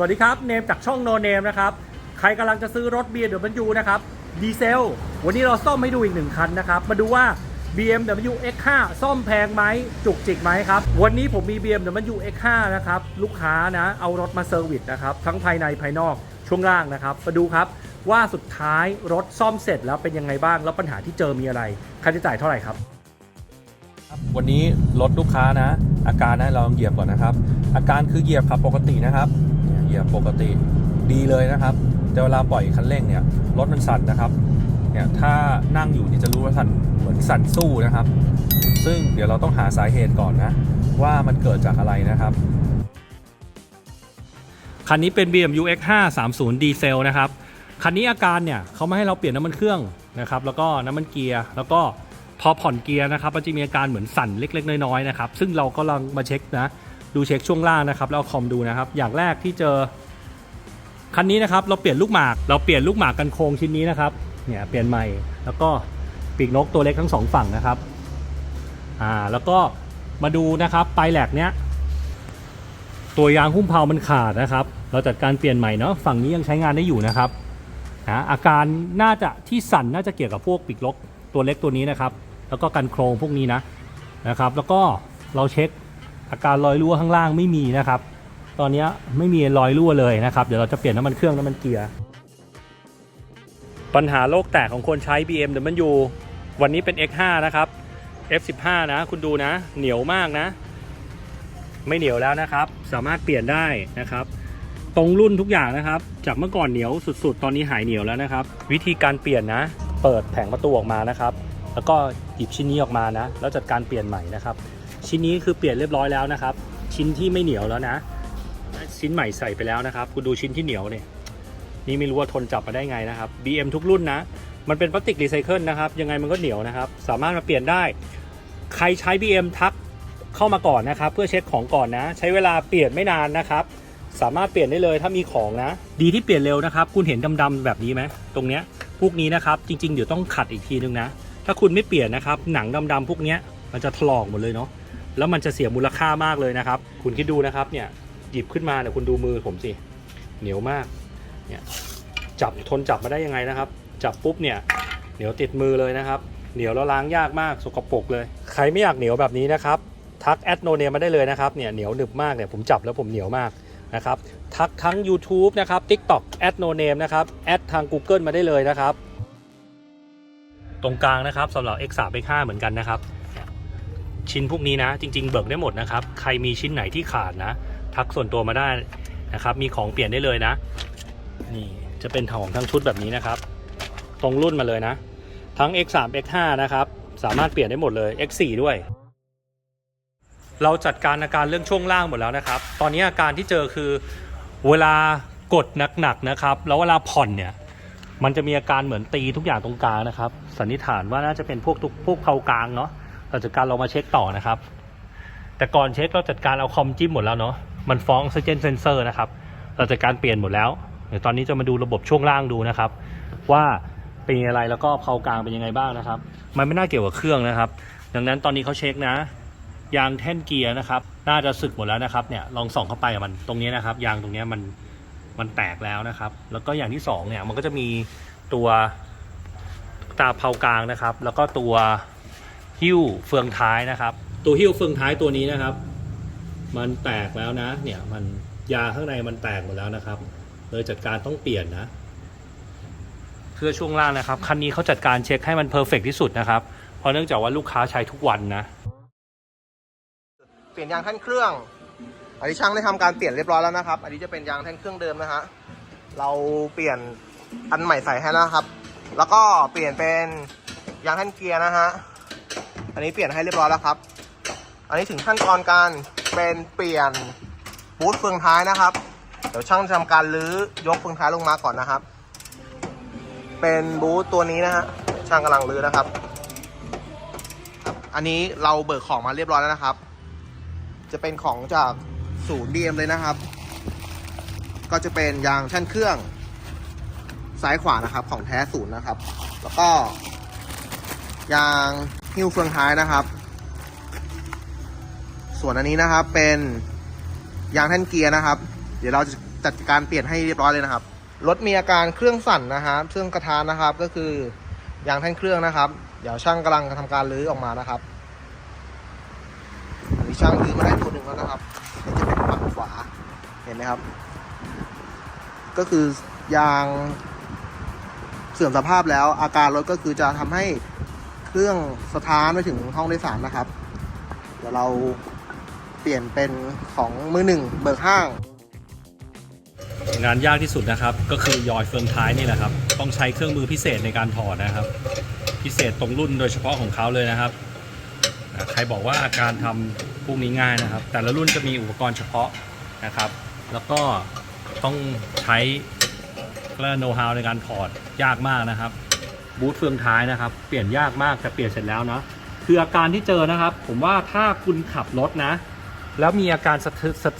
วัสดีครับ เนมจากช่องโนเนมนะครับ ใครกำลังจะซื้อรถ BMW นะครับ ดีเซล วันนี้เราซ่อมให้ดูอีกหนึ่งคันนะครับ มาดูว่า BMW X5 ซ่อมแพงไหมจุกจิกไหมครับ วันนี้ผมมี BMW X5 นะครับ ลูกค้านะ เอารถมาเซอร์วิสนะครับ ทั้งภายในภายนอกช่วงล่างนะครับ มาดูครับว่าสุดท้ายรถซ่อมเสร็จแล้วเป็นยังไงบ้าง แล้วปัญหาที่เจอมีอะไร ค่าใช้จ่ายเท่าไหร่ครับ วันนี้รถลูกค้านะ อาการนะเราลองเหยียบก่อนนะครับ อาการคือเหยียบขับปกตินะครับ เนี่ยปกติดีเลยนะครับ แต่เวลาปล่อยคันเร่งเนี่ยรถมันสั่นนะครับเนี่ยถ้านั่งอยู่เนี่ยจะรู้ว่าสั่นเหมือนสั่นสู้นะครับ ซึ่งเดี๋ยวเราต้องหาสาเหตุก่อนนะ ว่ามันเกิดจากอะไรนะครับ คันนี้เป็น BMW X5 30ดีเซลนะครับคันนี้อาการเนี่ยเขาไม่ให้เราเปลี่ยนน้ำมันเครื่องนะครับแล้วก็น้ำมันเกียร์แล้วก็พอผ่อนเกียร์นะครับมันจะมีอาการเหมือนสั่นเล็ก ๆ น้อยๆนะครับซึ่งเราก็ลองมาเช็คนะ ดูเช็คช่วงล่างนะครับแล้วคอมดูนะครับ อย่างแรกที่เจอคันนี้นะครับ เราเปลี่ยนลูกหมากเราเปลี่ยนลูกหมากกันโครงชิ้นนี้นะครับเนี่ยเปลี่ยนใหม่แล้วก็ปีกนกตัวเล็กทั้งสองฝั่งนะครับอ่าแล้วก็มาดูนะครับปลายแหลกเนี้ยตัวยางหุ้มเพลามันขาดนะครับ เราจัดการเปลี่ยนใหม่เนาะฝั่งนี้ยังใช้งานได้อยู่นะครับนะอาการน่าจะที่สั่นน่าจะเกี่ยวกับพวกปีกลกตัวเล็กตัวนี้นะครับ แล้วก็กันโครงพวกนี้นะนะครับ แล้วก็เราเช็ค อาการรอยรั่วข้างล่างไม่มีนะครับ ตอนนี้ไม่มีรอยรั่วเลยนะครับ เดี๋ยวเราจะเปลี่ยนน้ำมันเครื่องน้ำมันเกียร์ ปัญหาโลกแตกของคนใช้ BMW วันนี้เป็น X5 นะครับ F15 นะ คุณดูนะ เหนียวมากนะ ไม่เหนียวแล้วนะครับ สามารถเปลี่ยนได้นะครับ ตรงรุ่นทุกอย่างนะครับ จากเมื่อก่อนเหนียวสุดๆ ตอนนี้หายเหนียวแล้วนะครับ วิธีการเปลี่ยนนะ เปิดแผงประตูออกมานะครับ แล้วก็หยิบชิ้นนี้ออกมานะ แล้วจัดการเปลี่ยนใหม่นะครับ ชิ้นนี้คือเปลี่ยนเรียบร้อยแล้วนะครับ ชิ้นที่ไม่เหนียวแล้วนะ ชิ้นใหม่ใส่ไปแล้วนะครับ คุณดูชิ้นที่เหนียวเนี่ยนี่ไม่รู้ว่าทนจับมาได้ไงนะครับ BM ทุกรุ่นนะ มันเป็นพลาสติกรีไซเคิลนะครับ ยังไงมันก็เหนียวนะครับ สามารถมาเปลี่ยนได้ ใครใช้ BM ทักเข้ามาก่อนนะครับ เพื่อเช็คของก่อนนะ ใช้เวลาเปลี่ยนไม่นานนะครับ สามารถเปลี่ยนได้เลยถ้ามีของนะ ดีที่เปลี่ยนเร็วนะครับ คุณเห็นดำๆแบบนี้ไหมตรงเนี้ยพวกนี้นะครับ จริงๆเดี๋ยวต้องขัดอีกทีนึงนะ ถ้าคุณไม่เปลี่ยนนะครับ หนังดำๆพวกเนี้ยมันจะถลอกหมดเลยเนาะ แล้วมันจะเสียมูลค่ามากเลยนะครับ คุณคิดดูนะครับเนี่ยหยิบขึ้นมาเนี่ยคุณดูมือผมสิเหนียวมากเนี่ยจับทนจับมาได้ยังไงนะครับ จับปุ๊บเนี่ยเหนียวติดมือเลยนะครับ เหนียวแล้วล้างยากมากสกปรกเลย ใครไม่อยากเหนียวแบบนี้นะครับทักแอดโนเนมมาได้เลยนะครับเนี่ยเหนียวหนึบมากเนี่ยผมจับแล้วผมเหนียวมากนะครับทักทั้ง YouTube นะครับ TikTok แอดโนเนมนะครับแอดทาง Google มาได้เลยนะครับ ตรงกลางนะครับสำหรับ X3 X5 เหมือนกันนะครับ ชิ้นพวกนี้นะ จริง ๆ เบิกได้หมดนะครับ ใครมีชิ้นไหนที่ขาดนะ ทักส่วนตัวมาได้นะครับ มีของเปลี่ยนได้เลยนะ นี่จะเป็นของทั้งชุดแบบนี้นะครับ ตรงรุ่นมาเลยนะ ทั้ง X3 X5 นะครับ สามารถเปลี่ยนได้หมดเลย X4 ด้วย เราจัดการอาการเรื่องช่วงล่างหมดแล้วนะครับ ตอนนี้อาการที่เจอคือเวลากดหนักๆนะครับ แล้วเวลาผ่อนเนี่ยมันจะมีอาการเหมือนตีทุกอย่างตรงกลางนะครับ สันนิษฐานว่าน่าจะเป็นพวกทุกพวกเพากลางเนาะ เราจัดการเรามาเช็คต่อนะครับ แต่ก่อนเช็คเราจัดการเอาคอมจิ้มหมดแล้วเนาะมันฟ้องออกซิเจนเซนเซอร์นะครับ เราจัดการเปลี่ยนหมดแล้ว เดี๋ยวตอนนี้จะมาดูระบบช่วงล่างดูนะครับ ว่าเป็นอะไรแล้วก็เพากลางเป็นยังไงบ้างนะครับ มันไม่น่าเกี่ยวกับเครื่องนะครับ ดังนั้นตอนนี้เขาเช็คนะยางแท่นเกียร์นะครับ น่าจะสึกหมดแล้วนะครับเนี่ยลองส่องเข้าไปมันตรงนี้นะครับ ยางตรงนี้มันมันแตกแล้วนะครับ แล้วก็อย่างที่สองเนี่ยมันก็จะมีตัวตาเพากลางนะครับ แล้วก็ตัว หิ้วเฟืองท้ายนะครับ ตัวหิ้วเฟืองท้ายตัวนี้นะครับ มันแตกแล้วนะ เนี่ยมันยาข้างในมันแตกหมดแล้วนะครับเลยจัดการต้องเปลี่ยนนะ เพื่อช่วงล่างนะครับคันนี้เขาจัดการเช็คให้มันเพอร์เฟกที่สุดนะครับเพราะเนื่องจากว่าลูกค้าใช้ทุกวันนะ เปลี่ยนยางแท่นเครื่องอันนี้ช่างได้ทำการเปลี่ยนเรียบร้อยแล้วนะครับ อันนี้จะเป็นยางแท่นเครื่องเดิมนะฮะ เราเปลี่ยนอันใหม่ใส่ให้แล้วนะครับ แล้วก็เปลี่ยนเป็นยางแท่นเกียร์นะฮะอั นนี้เปลี่ยนให้เรียบร้อยแล้วครับ อันนี้ถึงขั้นตอนการเป็นเปลี่ยนบูทเฟืองท้ายนะครับ เดี๋ยวช่างจะทำการลื้อยกเฟืองท้ายลงมาก่อนนะครับ เป็นบูทตัวนี้นะฮะ ช่างกำลังลื้อนะครับ อันนี้เราเบิกของมาเรียบร้อยแล้วนะครับ จะเป็นของจากศูนย์ BM เอ็มเลยนะครับ ก็จะเป็นยางแท่นเครื่องซ้ายขวานะครับ ของแท้ศูนย์นะครับ แล้วก็ยาง หิ้วเฟืองท้ายนะครับ ส่วนอันนี้นะครับเป็นยางแท่นเกียร์นะครับ เดี๋ยวเราจะจัดการเปลี่ยนให้เรียบร้อยเลยนะครับ รถมีอาการเครื่องสั่นนะครับเครื่องกระทานนะครับ ก็คือยางแท่นเครื่องนะครับ เดี๋ยวช่างกำลังทำการรื้อออกมานะครับอันนี้ช่างรื้อมาได้ตัวหนึ่งแล้วนะครับนี่จะเป็นฝั่งขวา เห็นไหมครับ ก็คือยางเสื่อมสภาพแล้วอาการรถก็คือจะทำให้ เครื่องสถานไปถึงห้องโดยสารนะครับ เดี๋ยวเราเปลี่ยนเป็นของมือหนึ่งเบิกห้าง งานยากที่สุดนะครับ ก็คือยอยเฟืองท้ายนี่แหละครับ ต้องใช้เครื่องมือพิเศษในการถอดนะครับ พิเศษตรงรุ่นโดยเฉพาะของเขาเลยนะครับ ใครบอกว่าการทำพวกนี้ง่ายนะครับ แต่ละรุ่นจะมีอุปกรณ์เฉพาะนะครับ แล้วก็ต้องใช้เรื่องโน้ตฮาวในการถอดยากมากนะครับ บูทเฟืองท้ายนะครับ เปลี่ยนยากมากแต่เปลี่ยนเสร็จแล้วนะคืออาการที่เจอนะครับ ผมว่าถ้าคุณขับรถนะ แล้วมีอาการสะ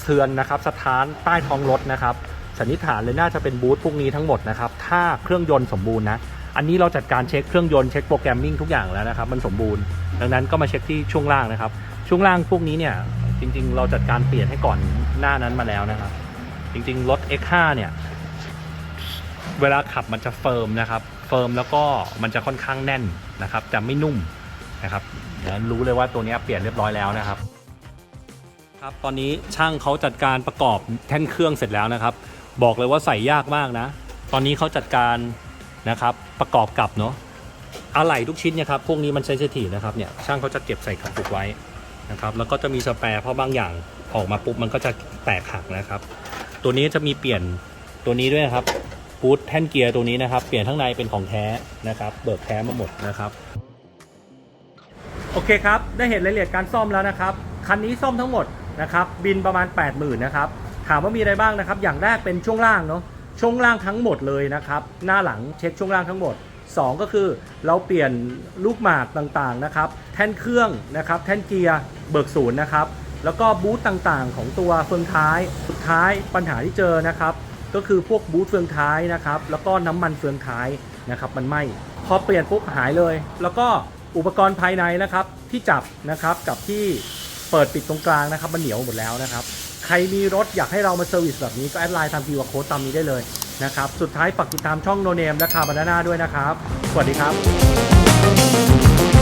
เทือนนะครับสะท้านใต้ท้องรถนะครับสันนิษฐานเลยน่าจะเป็นบูธพวกนี้ทั้งหมดนะครับถ้าเครื่องยนต์สมบูรณ์นะอันนี้เราจัดการเช็คเครื่องยนต์เช็คโปรแกรมมิ่งทุกอย่างแล้วนะครับมันสมบูรณ์ ดังนั้นก็มาเช็คที่ช่วงล่างนะครับ ช่วงล่างพวกนี้เนี่ยจริง ๆ เราจัดการเปลี่ยนให้ก่อนหน้านั้นมาแล้วนะครับ จริง ๆ รถ X5 เนี่ย เวลาขับมันจะเฟิร์มนะครับ เฟิร์มแล้วก็มันจะค่อนข้างแน่นนะครับ จะไม่นุ่มนะครับเดี๋ยวรู้เลยว่าตัวนี้เปลี่ยนเรียบร้อยแล้วนะครับ ครับตอนนี้ช่างเขาจัดการประกอบแท่นเครื่องเสร็จแล้วนะครับ บอกเลยว่าใส่ยากมากนะ ตอนนี้เขาจัดการนะครับประกอบกับเนาะอะไหล่ทุกชิ้นเนี่ยครับพวกนี้มันเซนซิทีฟนะครับเนี่ยช่างเขาจะเก็บใส่กระปุกไว้นะครับแล้วก็จะมีสแปร์เพราะบางอย่างออกมาปุ๊บมันก็จะแตกหักนะครับ ตัวนี้จะมีเปลี่ยนตัวนี้ด้วยครับ ฟูดแท่นเกียร์ตัวนี้นะครับ เปลี่ยนข้งในเป็นของแท้นะครับ เบิกแท้มาหมดนะครับ โอเคครับ ได้เห็นรายละเอียดการซ่อมแล้วนะครับ คันนี้ซ่อมทั้งหมดนะครับ บินประมาณ 80,000นะครับ ถามว่ามีอะไรบ้างนะครับ อย่างแรกเป็นช่วงล่างเนาะ ช่วงล่างทั้งหมดเลยนะครับ หน้าหลังเช็คช่วงล่างทั้งหมด 2 ก็คือเราเปลี่ยนลูกหมากต่างๆนะครับ แท่นเครื่องนะครับ แท่นเกียร์เบิกศูนย์นะครับ แล้วก็บูธต่างๆ ของตัวเฟืองท้าย สุดท้ายปัญหาที่เจอนะครับ ก็คือพวกบูธเฟืองท้ายนะครับ แล้วก็น้ำมันเฟืองท้ายนะครับมันไหม้พอเปลี่ยนปุ๊บหายเลย แล้วก็อุปกรณ์ภายในนะครับที่จับนะครับกับที่เปิดปิดตรงกลางนะครับมันเหนียวหมดแล้วนะครับ ใครมีรถอยากให้เรามาเซอร์วิสแบบนี้ก็แอดไลน์ทำพีวโค้ดตามนี้ได้เลยนะครับ สุดท้ายฝากติดตามช่องโนเนมและคาบานาน่าด้วยนะครับ สวัสดีครับ